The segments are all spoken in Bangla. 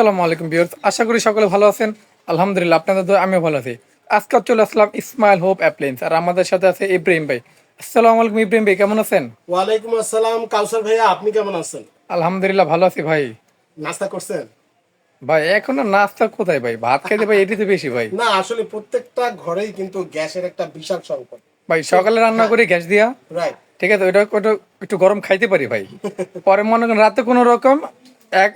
আসসালামু আলাইকুম বিয়ার্স আশা করি সকলে ভালো আছেন। আলহামদুলিল্লাহ আপনাদের দোয়ায় আমিও ভালো আছি। আজকে চলে আসলাম ইসমাইল হোপ অ্যাপ্লেন্স আর আমাদের সাথে আছে ইব্রাহিম ভাই। আসসালামু আলাইকুম ইব্রাহিম ভাই কেমন আছেন? ওয়ালাইকুম আসসালাম কাউসার ভাইয়া আপনি কেমন আছেন? আলহামদুলিল্লাহ ভালো আছি ভাই। নাস্তা করছেন? ভাই এখন নাস্তা কোথায় ভাই? ভাত খাইতে ভাই এটিতে বেশি ভাই। না আসলে প্রত্যেকটা ঘরেই কিন্তু গ্যাসের একটা বিশাল সংকট। ভাই সকালে রান্না করি গ্যাস দিয়া। রাইট ঠিক আছে ওইটা ওটা একটু গরম খাইতে পারি ভাই। পরে মনে করেন রাতে কোনো রকম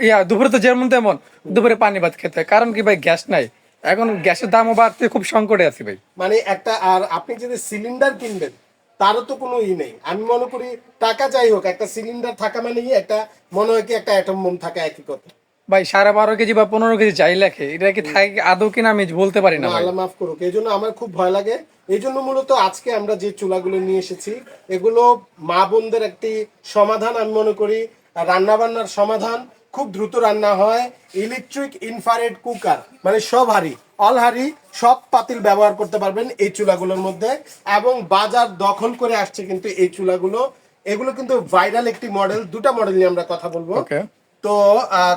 ইয়া দুপুরে তো যেমন তেমন। দুপুরে পানি ভাত খেতে হয়। কারণ কি ভাই গ্যাস নাই। এখন গ্যাসের দামও বাড়তে খুব সংকটে আছি ভাই। মানে একটা আর আপনি যদি সিলিন্ডার কিনবেন তারও তো কোনো ই নেই। আমি মনে করি টাকা যাই হোক একটা সিলিন্ডার থাকা মানেই একটা মনে হয় কি একটা অ্যাটম বোম থাকা একই কথা। ভাই সাড়ে বারো কেজি বা পনেরো কেজি যাই লেখে এটা কি থাকে আদৌ কিনা আমি বলতে পারি না আল্লাহ মাফ করুক। এই জন্য আমার খুব ভয় লাগে। এই জন্য মূলত আজকে আমরা যে চুলাগুলো নিয়ে এসেছি এগুলো মা বোনদের একটি সমাধান আমি মনে করি। রান্না বান্নার সমাধান খুব দ্রুত রান্না হয় ইলেকট্রিক ইনফারেড কুকার মানে সব হাড়ি অল হাড়ি সব পাতিল ব্যবহার করতে পারবেন এই চুলাগুলোর মধ্যে। এবং বাজার দখল করে আসছে কিন্তু এই চুলাগুলো। এগুলো কিন্তু ভাইরাল একটি মডেল দুটা মডেল নিয়ে আমরা কথা বলব। ওকে তো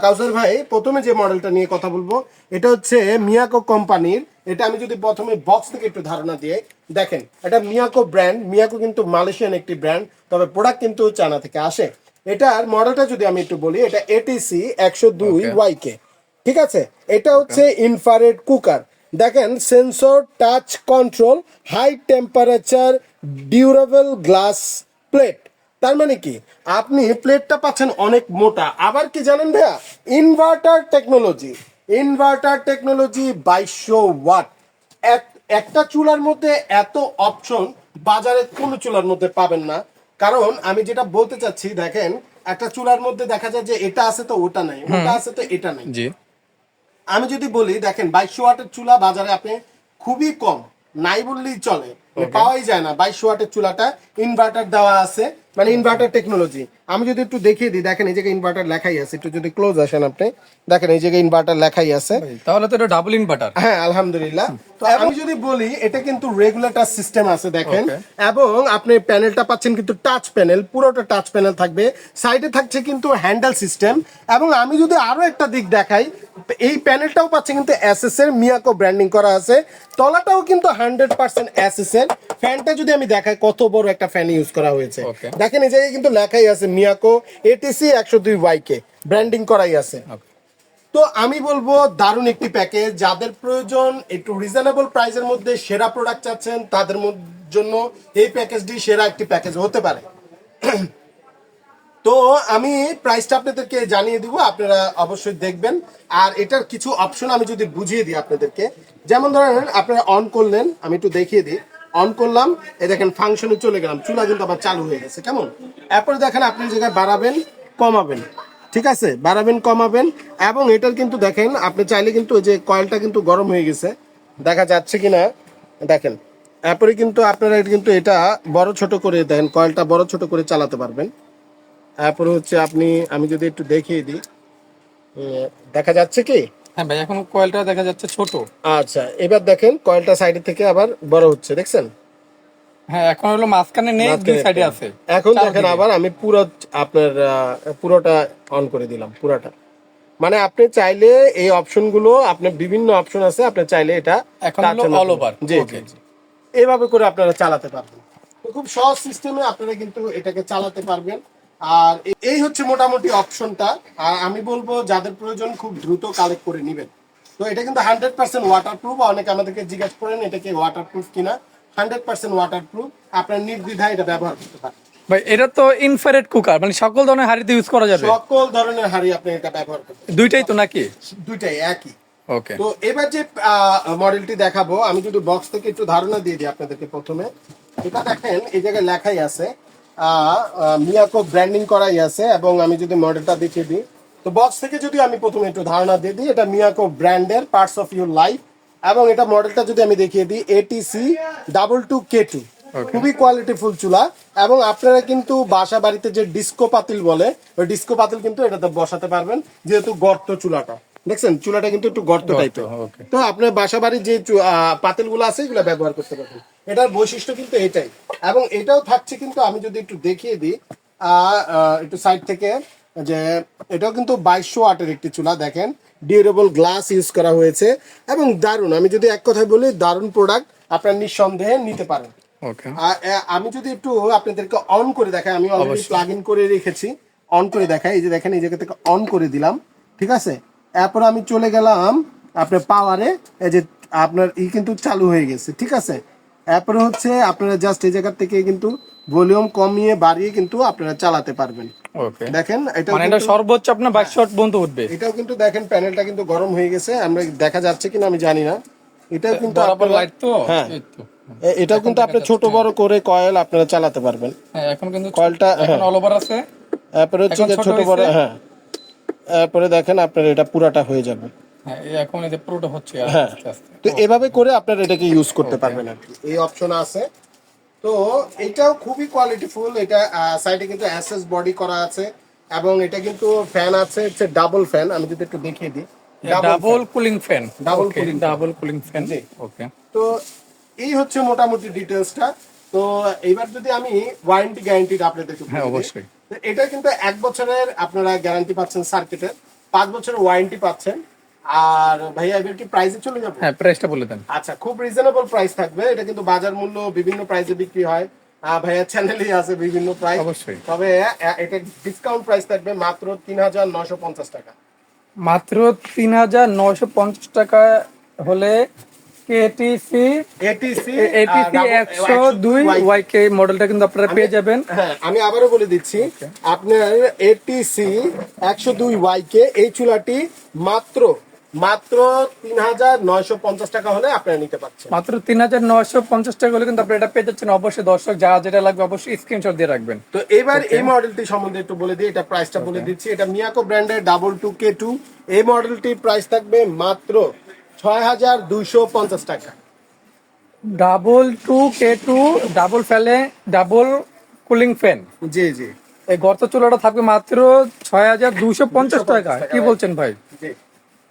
কাউসার ভাই প্রথমে যে মডেলটা নিয়ে কথা বলব এটা হচ্ছে মিয়াকো কোম্পানির। এটা আমি যদি প্রথমে বক্স থেকে একটু ধারণা দিয়ে দেখেন এটা মিয়াকো ব্র্যান্ড মিয়াকো কিন্তু মালয়েশিয়ান একটি ব্র্যান্ড তবে প্রোডাক্ট কিন্তু চায়না থেকে আসে। এটার মডেলটা যদি আমি একটু বলি এটা এটিসি একশো দুই Okay. ওয়াইকে ঠিক আছে? এটা হচ্ছে ইনফারেড কুকার দেখেন sensor touch control high temperature durable glass plate তার মানে কি? আপনি প্লেটটা পাচ্ছেন অনেক মোটা। আবার কি জানেন ভাইয়া? ইনভার্টার টেকনোলজি ইনভার্টার টেকনোলজি বাইশশো ওয়াট। একটা চুলার মধ্যে এত অপশন বাজারে কোনো চুলার মধ্যে পাবেন না। কারণ আমি যেটা বলতে চাচ্ছি দেখেন একটা চুলার মধ্যে দেখা যায় যে এটা আছে তো ওটা নাই ওটা আছে তো এটা নাই। জি। আমি যদি বলি দেখেন বাইশশো ওয়াটের চুলা বাজারে আপনি খুবই কম নাই বললেই চলে। পাওয়াই যায় না। বাইশশো ওয়াটের চুলাটা ইনভার্টার দেওয়া আছে। মানে ইনভার্টার টেকনোলজি আমি যদি একটু দেখিয়ে দিই দেখেন এই জায়গায় ইনভার্টার লেখাই আছে। একটু যদি ক্লোজ আসেন আপনি। দেখেন এই জায়গায় ইনভার্টার লেখাই আছে। তাহলে তো এটা ডাবল ইনভার্টার হ্যাঁ আলহামদুলিল্লাহ। তো আমি যদি বলি এটা কিন্তু রেগুলেটর সিস্টেম আছে দেখেন। এবং আপনি প্যানেলটা পাচ্ছেন কিন্তু টাচ প্যানেল পুরোটা টাচ প্যানেল থাকবে। সাইডে থাকছে কিন্তু হ্যান্ডেল সিস্টেম এবং আমি যদি আরও একটা দিক দেখাই এই প্যানেলটাও পাচ্ছে কিন্তু এসএস এর মিয়াকো ব্র্যান্ডিং করা আছে। তলাটাও কিন্তু হান্ড্রেড পার্সেন্ট এসএস এর ফ্যানটা যদি আমি দেখাই কত বড় একটা ফ্যান ইউজ করা হয়েছে। দেখেন এই জায়গায় কিন্তু লেখাই আছে মিয়াকো এটিসি একশো দুই ওয়াইকে ব্র্যান্ডিং করাই আছে। তো আমি বলব দারুণ একটি প্যাকেজ যাদের প্রয়োজন একটু রিজনেবল প্রাইসের মধ্যে সেরা প্রোডাক্ট চাচ্ছেন তাদের জন্য এই প্যাকেজটি সেরা একটি প্যাকেজ হতে পারে। তো আমি প্রাইসটা আপনাদেরকে জানিয়ে দিব আপনারা অবশ্যই দেখবেন। আর এটার কিছু অপশন আমি যদি বুঝিয়ে দিই আপনাদেরকে। যেমন ধরেন আপনারা অন করলেন আমি একটু দেখিয়ে দিই। অন করলাম এই দেখেন ফাংশনে চলে গেলাম, চুলা কিন্তু আবার চালু হয়ে গেছে, কেমন? এরপরে দেখেন আপনি জায়গায় বাড়াবেন, কমাবেন, ঠিক আছে? বাড়াবেন, কমাবেন, এবং এটার কিন্তু দেখেন, আপনি চাইলে কিন্তু ওই যে কয়েলটা কিন্তু গরম হয়ে গেছে, দেখা যাচ্ছে কি না দেখেন, এরপরে কিন্তু আপনারা কিন্তু এটা বড় ছোট করে দেন কয়েলটা বড় ছোট করে চালাতে পারবেন। তারপরে হচ্ছে আপনি, আমি যদি একটু দেখিয়ে দিই দেখা যাচ্ছে কি? হ্যাঁ ভাই এখন কয়েলটা দেখা যাচ্ছে ছোট। আচ্ছা এবার দেখেন কয়েলটা সাইডে থেকে আবার বড় হচ্ছে দেখছেন? হ্যাঁ এখন হলো মাঝখানে নেই দুই সাইডে আছে। এখন দেখেন আবার আমি পুরো আপনার পুরোটা অন করে দিলাম পুরোটা। মানে আপনি চাইলে এই অপশনগুলো আপনার বিভিন্ন অপশন আছে আপনি চাইলে এটা এখন মাধ্যমে- over। জি জি, জি। এইভাবে করে আপনারা চালাতে পারবেন। খুব সহজ সিস্টেমে আপনারা কিন্তু এটাকে চালাতে পারবেন। আর এই হচ্ছে মোটামুটি অপশনটা। আর আমি বলব যাদের প্রয়োজন খুব দ্রুত কালেক্ট করে নেবেন। তো এটা কিন্তু হান্ড্রেড পার্সেন্ট ওয়াটার প্রুফ অনেকে আমাদেরকে জিজ্ঞাসা করেন এটা কি ওয়াটার প্রুফ কিনা? হান্ড্রেড পার্সেন্ট ওয়াটার প্রুফ আপনার নির্দ্বিধায় এটা ব্যবহার করতে পারেন। ভাই এটা তো ইনফ্রারেড কুকার মানে সকল ধরনের হাড়িতে ইউজ করা যাবে? সকল ধরনের হাড়ি আপনি এটা ব্যবহার করতে দুইটাই তো নাকি? দুইটাই একই। ওকে তো এবার যে মডেলটি দেখাবো আমি যদি বক্স থেকে একটু ধারণা দিয়ে দিই আপনাদেরকে প্রথমে। এটা দেখেন এই জায়গায় লেখাই আছে মিয়াকো ব্র্যান্ডিং করাই আছে এবং আমি যদি মডেলটা দেখিয়ে দিই। তো বক্স থেকে যদি আমি প্রথমে একটু ধারণা দিয়ে দিই এটা মিয়াকো ব্র্যান্ডের পার্টস অফ ইউর লাইফ এবং এটা মডেলটা যদি আমি দেখিয়ে দিই ATC double two K two খুবই কোয়ালিটিফুল চুলা এবং আপনারা কিন্তু বাসা বাড়িতে যে ডিস্কো পাতিল বলে ওই ডিস্কো পাতিল কিন্তু এটাতে বসাতে পারবেন যেহেতু গর্ত চুলাটা। দেখছেন চুলাটা কিন্তু একটু গর্ত টাইপের তো আপনার বাসা বাড়ির যে পাতিলগুলো আছে এগুলো ব্যবহার করতে পারবেন। এটার বৈশিষ্ট্য কিন্তু এটাই। এবং এটাও থাকছে কিন্তু আমি যদি একটু দেখিয়ে দিই একটু সাইড থেকে যে এটাও কিন্তু বাইশশো আটের একটি চুলা দেখেন। ডিউরেবল গ্লাস ইউজ করা হয়েছে এবং দারুণ। আমি যদি এক কথায় বলি দারুণ প্রোডাক্ট আপনার নিঃসন্দেহে নিতে পারেন। আমি যদি একটু আপনাদেরকে অন করে দেখাই আমি অলরেডি প্লাগ ইন করে রেখেছি অন করে দেখাই। এই যে দেখেন এই জায়গা থেকে অন করে দিলাম ঠিক আছে? এরপর আমি চলে গেলাম আপনার পাওয়ারে এই যে আপনার ই কিন্তু চালু হয়ে গেছে ঠিক আছে? এরপরে হচ্ছে আপনারা জাস্ট এই জায়গা থেকে কিন্তু ভলিউম কমিয়ে বাড়িয়ে কিন্তু আপনারা চালাতে পারবেন। ওকে দেখেন এটা মানে এটা সর্বোচ্চ আপনার বাইশ শট পর্যন্ত উঠবে। এটাও কিন্তু দেখেন প্যানেলটা কিন্তু গরম হয়ে গেছে আমরা দেখা যাচ্ছে কিনা আমি জানি না। এটাও কিন্তু আপনারা- লাইট তো? হ্যাঁ। এটাও কিন্তু আপনি ছোট বড় করে কয়েল আপনারা চালাতে পারবেন। হ্যাঁ এখন কিন্তু কয়েলটা এখন অল ওভার আছে। তারপরে হচ্ছে ছোট ছোট বড় হ্যাঁ। তারপরে দেখেন আপনার এটা পুরাটা হয়ে যাবে। হ্যাঁ এই এখন এই যে পুরোটা হচ্ছে হ্যাঁ। তো এভাবে করে আপনারা এটাকে ইউজ করতে পারবেন আর কি। এই অপশন আছে। তো এটাও খুবই কোয়ালিটিফুল এটা সাইডে কিন্তু অ্যাসেস বডি করা আছে এবং এটা কিন্তু ফ্যান আছে হচ্ছে ডাবল ফ্যান আমি যদি একটু দেখিয়ে দিই। Double cooling fan cooling fan. Double cooling fan. Okay তো এই হচ্ছে মোটামুটি ডিটেলসটা তো এইবার যদি আমি ওয়ারেন্টি গ্যারান্টিটা আপনাদের হ্যাঁ, অবশ্যই। তো এটা কিন্তু এক বছরের আপনারা গ্যারান্টি পাচ্ছেন সার্কিটের পাঁচ বছরের ওয়ারেন্টি পাচ্ছেন। আর ভাইয়া এবার কি প্রাইসে চলে যাব? হ্যাঁ প্রাইসটা বলে দেন। আচ্ছা খুব রিজনেবল প্রাইস থাকবে। এটা কিন্তু বাজার মূল্য বিভিন্ন প্রাইসে বিক্রি হয়। ভাইয়া চ্যানেলই আছে বিভিন্ন প্রাইস অবশ্যই। তবে এটা ডিসকাউন্ট প্রাইস থাকবে মাত্র তিন হাজার নশো পঞ্চাশ টাকা। মাত্র তিন হাজার নয়শো পঞ্চাশ টাকা হলে এটিসি ওয়াইকে মডেলটা কিন্তু আপনারা পেয়ে যাবেন। হ্যাঁ আমি বলে দিচ্ছি আপনার এটিসি ওয়াইকে এই চুলাটি মাত্র মাত্র তিন হাজার নয়শো পঞ্চাশ টাকা হলে আপনারা নিতে পারছেন মাত্র তিন হাজার নয়শো পঞ্চাশ টাকা হলে কিন্তু আপনারা এটা পেয়ে যাচ্ছেন। অবশ্যই দর্শক যা যেটা লাগবে অবশ্যই স্ক্রিনশট দিয়ে রাখবেন। তো এবার এই মডেলটি সম্বন্ধে একটু বলে দিই এটা প্রাইসটা বলে দিচ্ছি। এটা মিয়াকো ব্র্যান্ডের ডাবল টু কে টু এই মডেলটির প্রাইস থাকবে মাত্র ছয় হাজার দুইশো পঞ্চাশ টাকা। Double two K two double ফ্যালে ডাবল কুলিং ফ্যান। জি জি। এই গর্ত চুলাটা থাকবে মাত্র ছয় হাজার পঞ্চাশ টাকা। কি বলছেন ভাই?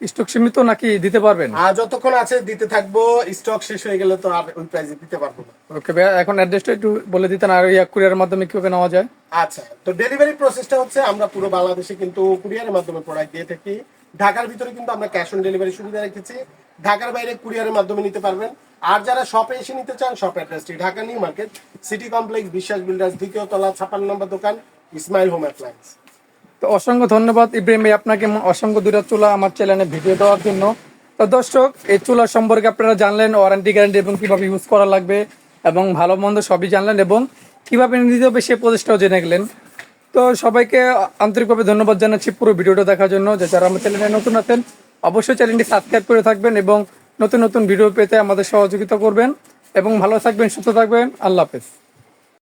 স্টক সীমিত নাকি দিতে পারবেন? আর যতক্ষণ আছে দিতে থাকব স্টক শেষ হয়ে গেলে তো আর ওই প্রাইসে দিতে পারব না। ওকে ভাই এখন অ্যাড্রেসটা একটু বলে দিতেন আর ইয়া কুরিয়ারের মাধ্যমে কীভাবে নেওয়া যায়? আচ্ছা তো ডেলিভারি প্রসেসটা হচ্ছে আমরা পুরো বাংলাদেশে কিন্তু কুরিয়ারের মাধ্যমে প্রোডাক্ট দিয়ে থাকি। ঢাকার ভিতরে কিন্তু আমরা ক্যাশ অন ডেলিভারি সুবিধা রেখেছি। ঢাকার বাইরে কুরিয়ারের মাধ্যমে নিতে পারবেন। আর যারা শপে এসে নিতে চান শপ অ্যাড্রেসটি Dhaka new market city complex Biswas builders দ্বিতীয় তলা ছাপান্ন নম্বর দোকান ইসমাইল হোম অ্যাপ্লায়েন্স তো অসংখ্য ধন্যবাদ ইব্রাহিম ভাই আপনাকে অসংখ্য দূরের চুলা আমার চ্যানেলে ভিডিও দেওয়ার জন্য। তো দর্শক, এই চুলা সম্পর্কে আপনারা জানলেন ওয়ারেন্টি গ্যারান্টি এবং কীভাবে ইউজ করা লাগবে এবং ভালো মন্দ সবই জানলেন এবং কীভাবে নিতে হবে সে প্রচেষ্টাও জেনে গেলেন। তো সবাইকে আন্তরিকভাবে ধন্যবাদ জানাচ্ছি পুরো ভিডিওটা দেখার জন্য। যে যারা আমার চ্যানেলে নতুন আছেন, অবশ্যই চ্যানেলটি সাবস্ক্রাইব করে থাকবেন এবং নতুন নতুন ভিডিও পেতে আমাদের সহযোগিতা করবেন। এবং ভালো থাকবেন, সুস্থ থাকবেন। আল্লাহ হাফেজ।